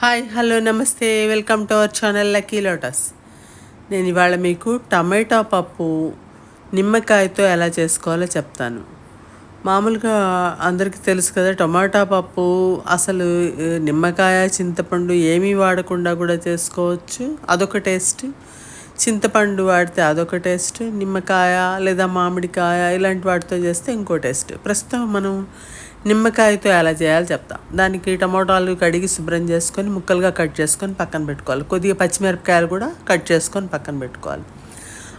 Hi hello నమస్తే. Welcome to our channel lucky lotus. నేను ఇవాళ మీకు టమాటా పప్పు నిమ్మకాయతో ఎలా చేసుకోవాలో చెప్తాను. మామూలుగా అందరికీ తెలుసు కదా టమాటా పప్పు అసలు నిమ్మకాయ చింతపండు ఏమీ వాడకుండా కూడా చేసుకోవచ్చు. అదొక టేస్ట్. చింతపండు వాడితే అదొక టేస్ట్. నిమ్మకాయ లేదా మామిడికాయ ఇలాంటి వాటితో చేస్తే ఇంకో టేస్ట్. ప్రస్తుతం మనం నిమ్మకాయతో ఎలా చేయాలో చెప్తాం. దానికి టమోటాలు కడిగి శుభ్రం చేసుకొని ముక్కలుగా కట్ చేసుకొని పక్కన పెట్టుకోవాలి. కొద్దిగా పచ్చిమిరపకాయలు కూడా కట్ చేసుకొని పక్కన పెట్టుకోవాలి.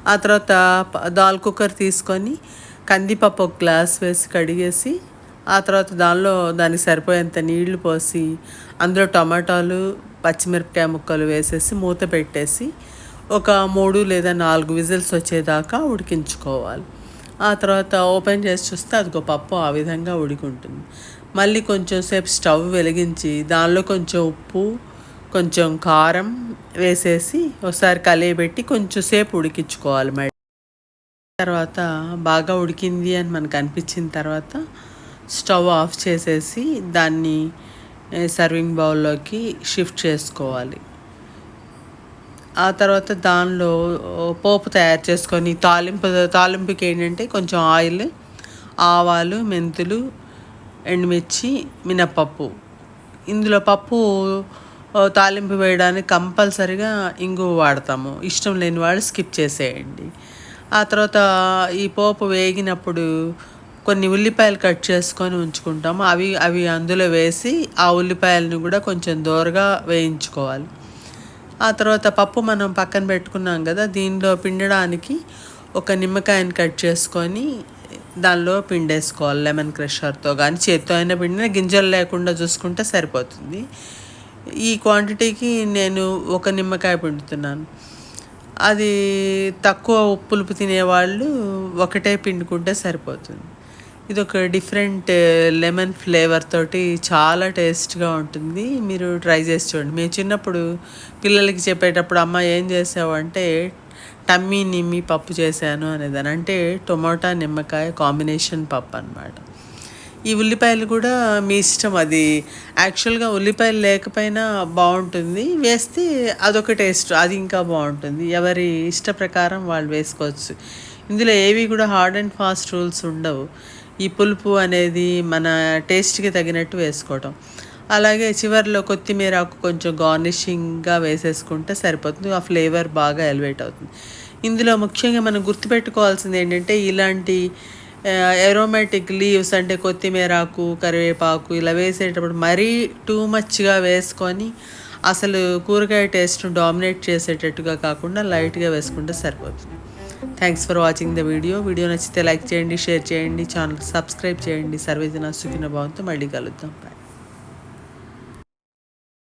ఆ తర్వాత దాల్ కుక్కర్ తీసుకొని కందిపప్పు ఒక గ్లాస్ వేసి కడిగేసి ఆ తర్వాత దానిలో దానికి సరిపోయేంత నీళ్ళు పోసి అందులో టమాటాలు పచ్చిమిరపకాయ ముక్కలు వేసేసి మూత పెట్టేసి ఒక మూడు లేదా నాలుగు విజిల్స్ వచ్చేదాకా ఉడికించుకోవాలి. ఆ తర్వాత ఓపెన్ చేసి చూస్తే అదిగో పప్పు ఆ విధంగా ఉడికుంటుంది. మళ్ళీ కొంచెం సేపు స్టవ్ వెలిగించి దానిలో కొంచెం ఉప్పు కొంచెం కారం వేసేసి ఒకసారి కలియబెట్టి కొంచెం సేపు ఉడికించుకోవాలి మేడం తర్వాత బాగా ఉడికింది అని మనకు అనిపించిన తర్వాత స్టవ్ ఆఫ్ చేసేసి దాన్ని సర్వింగ్ బౌల్లోకి షిఫ్ట్ చేసుకోవాలి. ఆ తర్వాత దానిలో పోపు తయారు చేసుకొని తాలింపు తాలింపుకి ఏంటంటే కొంచెం ఆయిల్ ఆవాలు మెంతులు ఎండుమిర్చి మినప్పప్పు. ఇందులో పప్పు తాలింపు వేయడానికి కంపల్సరిగా ఇంగు వాడతాము. ఇష్టం లేని వాళ్ళు స్కిప్ చేసేయండి. ఆ తర్వాత ఈ పోపు వేగినప్పుడు కొన్ని ఉల్లిపాయలు కట్ చేసుకొని ఉంచుకుంటాము. అవి అవి అందులో వేసి ఆ ఉల్లిపాయలను కూడా కొంచెం దోరగా వేయించుకోవాలి. ఆ తర్వాత పప్పు మనం పక్కన పెట్టుకున్నాం కదా దీనిలో పిండడానికి ఒక నిమ్మకాయని కట్ చేసుకొని దానిలో పిండేసుకోవాలి లెమన్ క్రషర్తో కానీ చేత్తో అయినా పిండిన గింజలు లేకుండా చూసుకుంటే సరిపోతుంది. ఈ క్వాంటిటీకి నేను ఒక నిమ్మకాయ పిండుతున్నాను. అది తక్కువ ఉప్పులుపు తినేవాళ్ళు ఒకటే పిండుకుంటే సరిపోతుంది. ఇది ఒక డిఫరెంట్ లెమన్ ఫ్లేవర్ తోటి చాలా టేస్ట్గా ఉంటుంది. మీరు ట్రై చేసి చూడండి. మేము చిన్నప్పుడు పిల్లలకి చెప్పేటప్పుడు అమ్మ ఏం చేసావు? అంటే టమ్మీ నిమ్మి పప్పు చేశాను అనేదాని అంటే టొమాటో నిమ్మకాయ కాంబినేషన్ పప్పు అన్నమాట. ఈ ఉల్లిపాయలు కూడా మీ ఇష్టం. అది యాక్చువల్గా ఉల్లిపాయలు లేకపోయినా బాగుంటుంది. వేస్తే అదొక టేస్ట్ అది ఇంకా బాగుంటుంది. ఎవరి ఇష్ట ప్రకారం వాళ్ళు వేసుకోవచ్చు. ఇందులో ఏవి కూడా హార్డ్ అండ్ ఫాస్ట్ రూల్స్ ఉండవు. ఈ పులుపు అనేది మన టేస్ట్కి తగినట్టు వేసుకోవటం. అలాగే చివరిలో కొత్తిమీర ఆకు కొంచెం గార్నిషింగ్గా వేసేసుకుంటే సరిపోతుంది. ఆ ఫ్లేవర్ బాగా ఎలివేట్ అవుతుంది. ఇందులో ముఖ్యంగా మనం గుర్తుపెట్టుకోవాల్సింది ఏంటంటే ఇలాంటి ఎరోమాటిక్ లీవ్స్ అంటే కొత్తిమీర ఆకు కరివేపాకు ఇలా వేసేటప్పుడు మరీ టూ మచ్గా వేసుకొని అసలు కూరగాయ టేస్ట్ డామినేట్ చేసేటట్టుగా కాకుండా లైట్గా వేసుకుంటే సరిపోతుంది. Thanks for watching the video video నచ్చితే లైక్ చేయండి షేర్ చేయండి ఛానల్ సబ్స్క్రైబ్ చేయండి. సర్వేజన సుఖిన భావంతో మళ్ళీ కలుద్దాం. బాయ్